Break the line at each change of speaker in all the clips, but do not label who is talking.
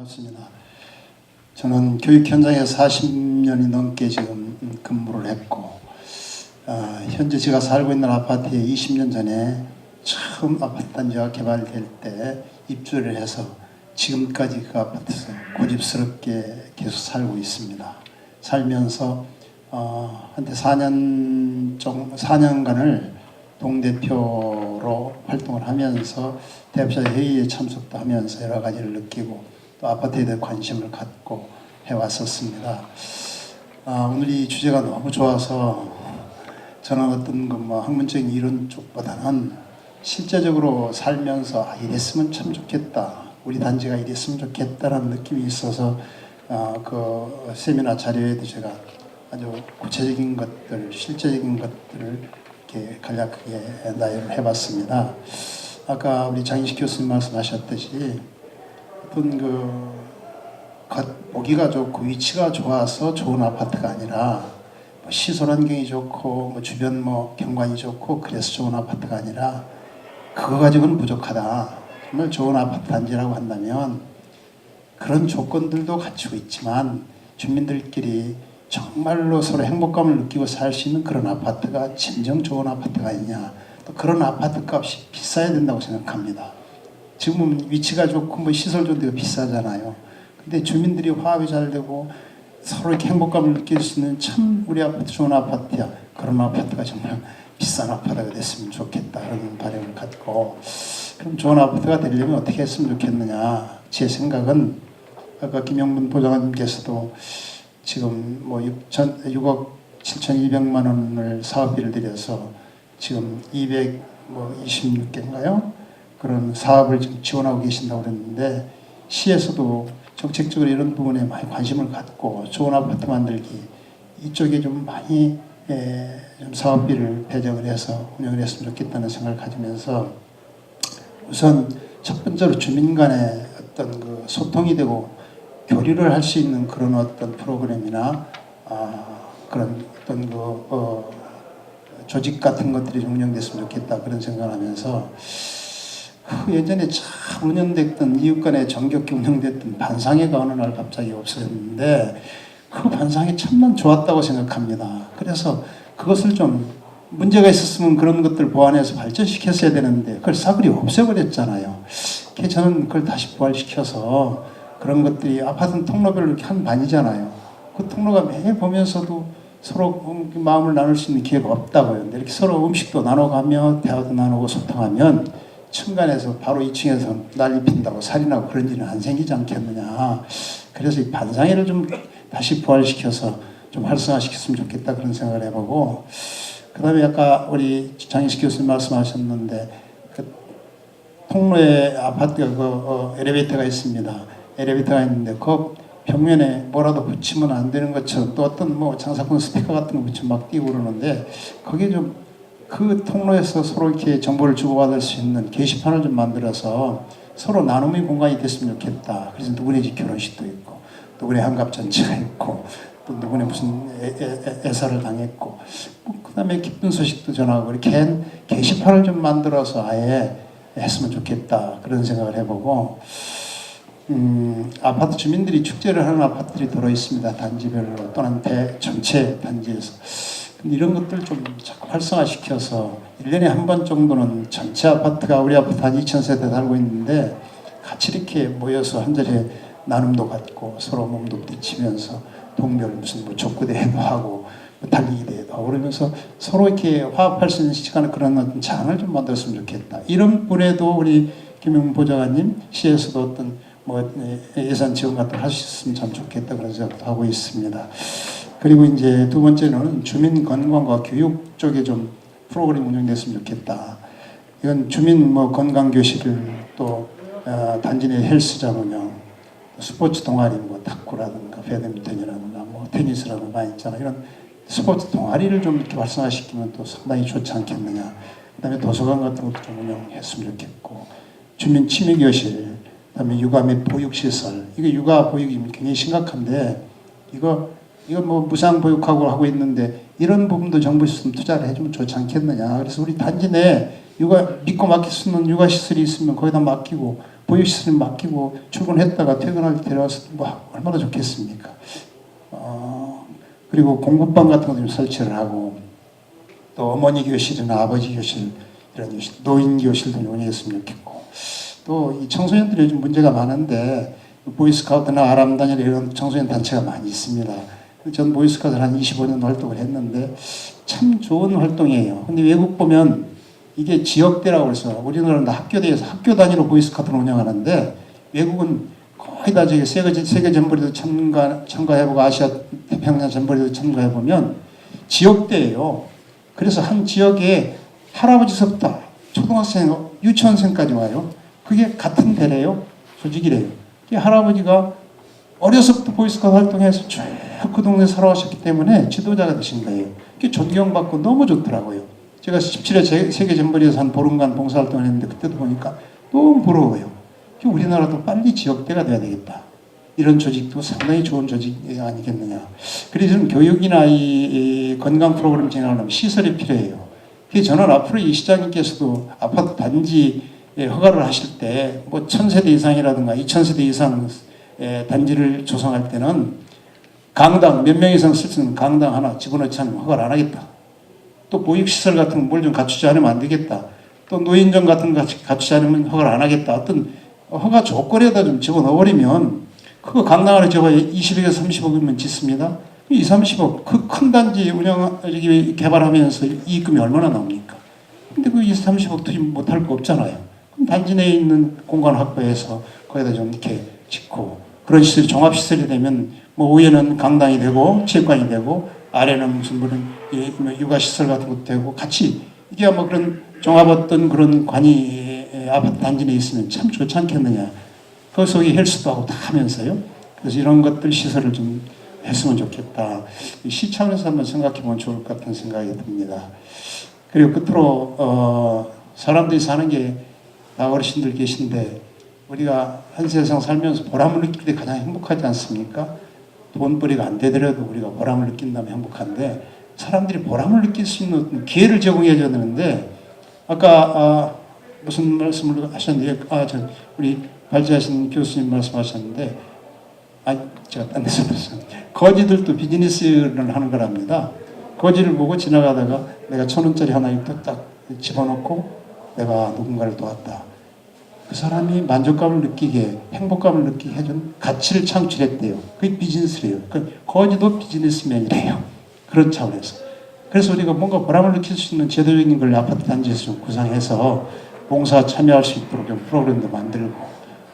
반갑습니다. 저는 교육 현장에서 40년이 넘게 지금 근무를 했고 어, 현재 제가 살고 있는 아파트에 20년 전에 처음 아파트 단지가 개발될 때 입주를 해서 지금까지 그 아파트에서 고집스럽게 계속 살고 있습니다. 살면서 어, 한때 4년 정 4년간을 동대표로 활동을 하면서 대표자 회의에 참석도 하면서 여러 가지를 느끼고 또 아파트에 대해 관심을 갖고 해왔었습니다. 아, 오늘 이 주제가 너무 좋아서 저는 어떤 그뭐 학문적인 이론 쪽보다는 실제적으로 살면서 아, 이랬으면 참 좋겠다. 우리 단지가 이랬으면 좋겠다라는 느낌이 있어서 어, 그 세미나 자료에도 제가 아주 구체적인 것들, 실제적인 것들을 이렇게 간략하게 나열을 해봤습니다. 아까 우리 장인식 교수님 말씀하셨듯이 어떤 그겉 보기가 좋고 위치가 좋아서 좋은 아파트가 아니라 뭐 시설 환경이 좋고 뭐 주변 뭐 경관이 좋고 그래서 좋은 아파트가 아니라 그거 가지고는 부족하다. 정말 좋은 아파트 단지라고 한다면 그런 조건들도 갖추고 있지만 주민들끼리 정말로 서로 행복감을 느끼고 살 수 있는 그런 아파트가 진정 좋은 아파트가 있냐. 또 그런 아파트 값이 비싸야 된다고 생각합니다. 지금은 위치가 좋고 뭐 시설 좋은 데가 비싸잖아요. 근데 주민들이 화합이 잘 되고 서로 행복감을 느낄 수 있는 참 우리 아파트 좋은 아파트야. 그런 아파트가 정말 비싼 아파트가 됐으면 좋겠다. 그런 바람을 갖고 그럼 좋은 아파트가 되려면 어떻게 했으면 좋겠느냐. 제 생각은 아까 김영문 보좌관님께서도 지금 뭐 6천, 6억 7,200만 원을 사업비를 들여서 지금 226개인가요? 그런 사업을 지금 지원하고 계신다고 그랬는데 시에서도 정책적으로 이런 부분에 많이 관심을 갖고 좋은 아파트 만들기 이쪽에 좀 많이 에, 좀 사업비를 배정을 해서 운영을 했으면 좋겠다는 생각을 가지면서 우선 첫 번째로 주민 간의 어떤 그 소통이 되고 교류를 할 수 있는 그런 어떤 프로그램이나 아, 그런 어떤 그 어, 조직 같은 것들이 좀 운영됐으면 좋겠다 그런 생각을 하면서 그 예전에 잘 운영됐던 이웃 간에 정겹게 운영됐던 반상회가 어느 날 갑자기 없어졌는데 그 반상회 참만 좋았다고 생각합니다. 그래서 그것을 좀 문제가 있었으면 그런 것들 보완해서 발전시켰어야 되는데 그걸 싸그리 없애버렸잖아요. 그래서 저는 그걸 다시 부활시켜서 그런 것들이 아파트는 통로별로 이렇게 한 반이잖아요. 그 통로가 매일 보면서도 서로 마음을 나눌 수 있는 기회가 없다고요. 이렇게 서로 음식도 나눠가며 대화도 나누고 소통하면 층간에서 바로 2층에서 난리 핀다고 살인하고 그런 일은 안 생기지 않겠느냐. 그래서 이 반상회를 좀 다시 부활시켜서 좀 활성화시켰으면 좋겠다 그런 생각을 해보고 그 다음에 아까 우리 장희식 교수님 말씀하셨는데 그 통로에 아파트가 그 어, 엘리베이터가 있습니다. 엘리베이터가 있는데 그 벽면에 뭐라도 붙이면 안 되는 것처럼 또 어떤 뭐 장사꾼 스피커 같은 거 붙이면 막 뛰고 그러는데 거기에 좀 그 통로에서 서로 이렇게 정보를 주고받을 수 있는 게시판을 좀 만들어서 서로 나눔의 공간이 됐으면 좋겠다. 그래서 누구네 집 결혼식도 있고 누구네 한갑 잔치가 있고 또 누구네 무슨 애, 애, 애 사를 당했고 그 다음에 기쁜 소식도 전하고 이렇게 게시판을 좀 만들어서 아예 했으면 좋겠다 그런 생각을 해보고 음, 아파트 주민들이 축제를 하는 아파트들이 들어 있습니다. 단지별로 또는 대 전체 단지에서. 이런 것들 좀 자꾸 활성화시켜서 1년에 한 번 정도는 전체 아파트가 우리 아파트 한 2,000세대 살고 있는데 같이 이렇게 모여서 한 자리에 나눔도 갖고 서로 몸도 부딪히면서 동별 무슨 뭐 족구 대회도 하고 뭐 달리기 대회도 하고 그러면서 서로 이렇게 화합할 수 있는 시간을 그런 어떤 장을 좀 만들었으면 좋겠다. 이런 분에도 우리 김용 보좌관님 시에서도 어떤 뭐 예산 지원 같은 거 있으면 참 좋겠다 그런 생각도 하고 있습니다. 그리고 이제 두 번째는 주민 건강과 교육 쪽에 좀 프로그램 운영됐으면 좋겠다. 이건 주민 뭐 건강 교실을 또 어, 단지 내 헬스장 운영, 스포츠 동아리 뭐 탁구라든가 배드민턴이라든가 뭐 테니스라든가 많이 있잖아. 이런 스포츠 동아리를 좀 이렇게 활성화시키면 또 상당히 좋지 않겠느냐. 그다음에 도서관 같은 것도 좀 운영했으면 좋겠고 주민 취미 교실, 그다음에 육아 및 보육 시설. 이거 육아 보육이 굉장히 심각한데 이거 이거 뭐 무상 보육하고 하고 있는데 이런 부분도 정부 있으면 투자를 해주면 좋지 않겠느냐. 그래서 우리 단지 내 육아 믿고 맡길 수 있는 육아 시설이 있으면 거기다 맡기고 보육 시설 맡기고 출근했다가 퇴근할 때 데려와서 뭐 얼마나 좋겠습니까? 어, 그리고 공부방 같은 것도 좀 설치를 하고 또 어머니 교실이나 아버지 교실 이런 교실, 노인 교실도 운영했으면 좋겠고 또 이 청소년들이 요즘 문제가 많은데 보이스카우트나 아람단이나 이런 청소년 단체가 많이 있습니다. 전 보이스카우트를 한 25년 활동을 했는데 참 좋은 활동이에요. 근데 외국 보면 이게 지역대라고 그래서 우리나라는 다 학교대에서 학교 단위로 보이스카우트를 운영하는데 외국은 거의 다 저기 세계, 세계 전벌에도 참가, 참가해보고 아시아 태평양 전벌에도 참가해보면 지역대예요. 그래서 한 지역에 할아버지서부터 초등학생, 유치원생까지 와요. 그게 같은 대래요. 조직이래요. 이 할아버지가 어려서부터 보이스카우트 활동해서 쭉 그 동네 살아오셨기 때문에 지도자가 되신 거예요. 그게 존경받고 너무 좋더라고요. 제가 17회 세계 전벌에서 한 보름간 봉사활동을 했는데 그때도 보니까 너무 부러워요. 우리나라도 빨리 지역대가 돼야 되겠다. 이런 조직도 상당히 좋은 조직이 아니겠느냐. 그래서 좀 교육이나 이, 이 건강 프로그램 진행하려면 시설이 필요해요. 그래서 저는 앞으로 이 시장님께서도 아파트 단지 허가를 하실 때 뭐 천세대 이상이라든가 이천 세대 이상 단지를 조성할 때는 강당 몇 명 이상 쓸수 있는 강당 하나 집어넣지 않으면 허가를 안 하겠다. 또 보육시설 같은 걸좀 갖추지 않으면 안 되겠다. 또 노인정 같은 거 갖추지 않으면 허가를 안 하겠다. 어떤 허가 조건에다 좀 집어 넣어버리면 그거 강당 하나 저거 20억에서 30억이면 짓습니다. 2, 30억 그 큰 단지 운영 개발하면서 이익금이 얼마나 나옵니까? 근데 그 2, 30억 투입 못할 거 없잖아요. 그럼 단지 내에 있는 공간 확보해서 거기다 좀 이렇게 짓고 그런 시설 종합 시설이 되면 뭐 위에는 강당이 되고 체육관이 되고 아래는 무슨 무슨 육아 시설 같은 것도 되고 같이 이게 아마 그런 종합 어떤 그런 관이 아파트 단지 내에 있으면 참 좋지 않겠느냐. 그 속에 헬스도 하고 다 하면서요. 그래서 이런 것들 시설을 좀 했으면 좋겠다. 시 차원에서 한번 생각해 보면 좋을 것 같은 생각이 듭니다. 그리고 끝으로 어, 사람들이 사는 게다 어르신들 계신데 우리가 한 세상 살면서 보람을 느낄 때 가장 행복하지 않습니까? 돈벌이가 안 되더라도 우리가 보람을 느낀다면 행복한데 사람들이 보람을 느낄 수 있는 기회를 제공해 줘야 되는데 아까 아, 무슨 말씀을 하셨는데 아 저 우리 발제하신 교수님 말씀하셨는데 아 제가 딴 데서 들었어요. 거지들도 비즈니스를 하는 거랍니다. 거지를 보고 지나가다가 내가 천 원짜리 하나 딱 집어넣고 내가 누군가를 도왔다. 그 사람이 만족감을 느끼게 행복감을 느끼게 해준 가치를 창출했대요. 그게 비즈니스래요. 그 거지도 비즈니스맨이래요. 그런 차원에서. 그래서 우리가 뭔가 보람을 느낄 수 있는 제도적인 걸 아파트 단지에서 좀 구상해서 봉사 참여할 수 있도록 좀 프로그램도 만들고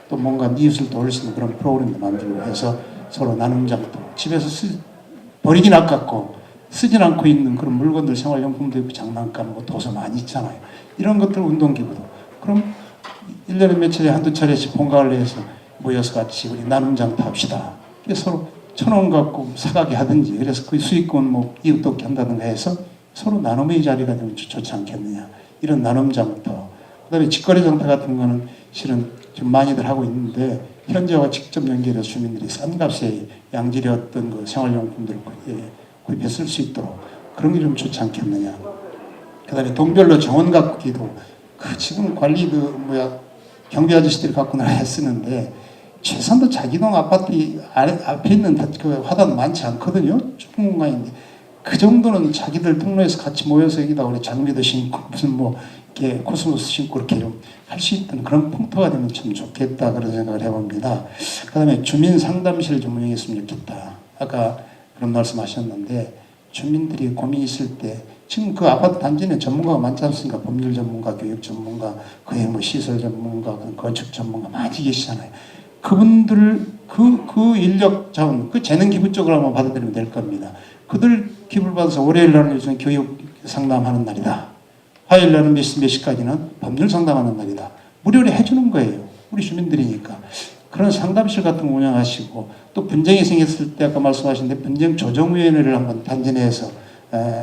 또 뭔가 이웃을 도울 수 있는 그런 프로그램도 만들고 해서 서로 나눔장도 집에서 쓰, 버리긴 아깝고 쓰진 않고 있는 그런 물건들 생활용품도 있고 장난감 뭐 도서 많이 있잖아요. 이런 것들 운동기구도 그럼 1년에 며칠에 한두 차례씩 본가를 내서 모여서 같이 우리 나눔장 합시다. 서로 천 원 갖고 사가게 하든지 그래서 그 수익금 뭐 이웃 돕기 한다든가 해서 서로 나눔의 자리가 되면 좋지 않겠느냐. 이런 나눔장터. 그 다음에 직거래 장터 같은 거는 실은 좀 많이들 하고 있는데 현재와 직접 연결해서 주민들이 싼 값에 어떤 그 생활용품들을 구입해 쓸 수 있도록 그런 게 좀 좋지 않겠느냐. 그 다음에 동별로 정원 가꾸기도 그 지금 관리 그 뭐야 경비 아저씨들이 갖고 나야 쓰는데 최선도 자기 동 아파트 아래, 앞에 있는 그 화단 많지 않거든요. 좁은 공간인데 그 정도는 자기들 통로에서 같이 모여서 여기다 우리 장비도 신고 무슨 뭐 이렇게 코스모스 신고 이렇게 좀 할 수 있던 그런 풍토가 되면 참 좋겠다 그런 생각을 해봅니다. 그다음에 주민 상담실 좀 운영했으면 좋겠다. 아까 그런 말씀하셨는데 주민들이 고민 있을 때 지금 그 아파트 단지는 전문가가 많지 않습니까? 법률 전문가, 교육 전문가, 그의 뭐 시설 전문가, 건축 전문가 많이 계시잖아요. 그분들 그, 그 인력 자원, 그 재능 기부 쪽으로 한번 받아들이면 될 겁니다. 그들 기부를 받아서 월요일 날은 요즘 교육 상담하는 날이다. 화요일 날은 몇 시, 몇 시까지는 법률 상담하는 날이다. 무료로 해주는 거예요. 우리 주민들이니까. 그런 상담실 같은 거 운영하시고 또 분쟁이 생겼을 때 아까 말씀하신 분쟁 조정위원회를 한번 단지 내에서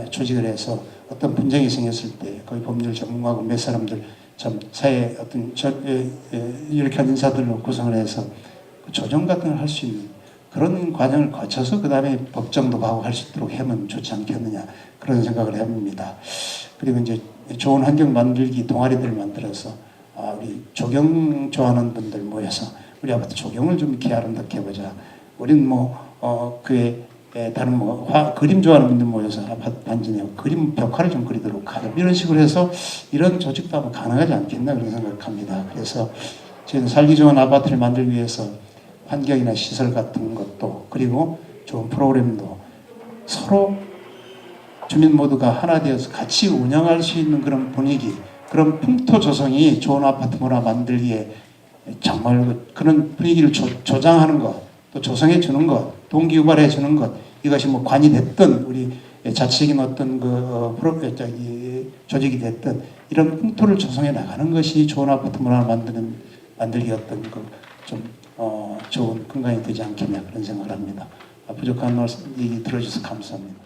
조직을 해서 어떤 분쟁이 생겼을 때 거기 법률 전문가고 몇 사람들 참 사회 어떤 저, 에, 에, 이렇게 한 인사들로 구성을 해서 그 조정 같은 걸 할 수 있는 그런 과정을 거쳐서 그 다음에 법정도 가고 할 수 있도록 하면 좋지 않겠느냐 그런 생각을 해봅니다. 그리고 이제 좋은 환경 만들기 동아리들을 만들어서 아, 우리 조경 좋아하는 분들 모여서 우리 아파트 조경을 좀 이렇게 아름답게 해보자. 우린 뭐 어, 에, 다른 뭐 화, 그림 좋아하는 분들 모여서 단지 내 그림 벽화를 좀 그리도록 하자. 이런 식으로 해서 이런 조직도 아마 가능하지 않겠나 그런 생각합니다. 그래서 저희는 살기 좋은 아파트를 만들기 위해서 환경이나 시설 같은 것도 그리고 좋은 프로그램도 서로 주민 모두가 하나 되어서 같이 운영할 수 있는 그런 분위기, 그런 풍토 조성이 좋은 아파트 문화 만들기에 정말 그- 그런 분위기를 조, 조장하는 것, 또 조성해 주는 것, 동기 유발해 주는 것, 이것이 뭐 관이 됐든 우리 자치적인 어떤 그 어, 프로 저기 조직이 됐든 이런 풍토를 조성해 나가는 것이 좋은 아파트 문화를 만드는 만들기 어떤 그좀 어, 좋은 근간이 되지 않겠냐 그런 생각을 합니다. 아, 부족한 말씀 얘기 들어주셔서 감사합니다.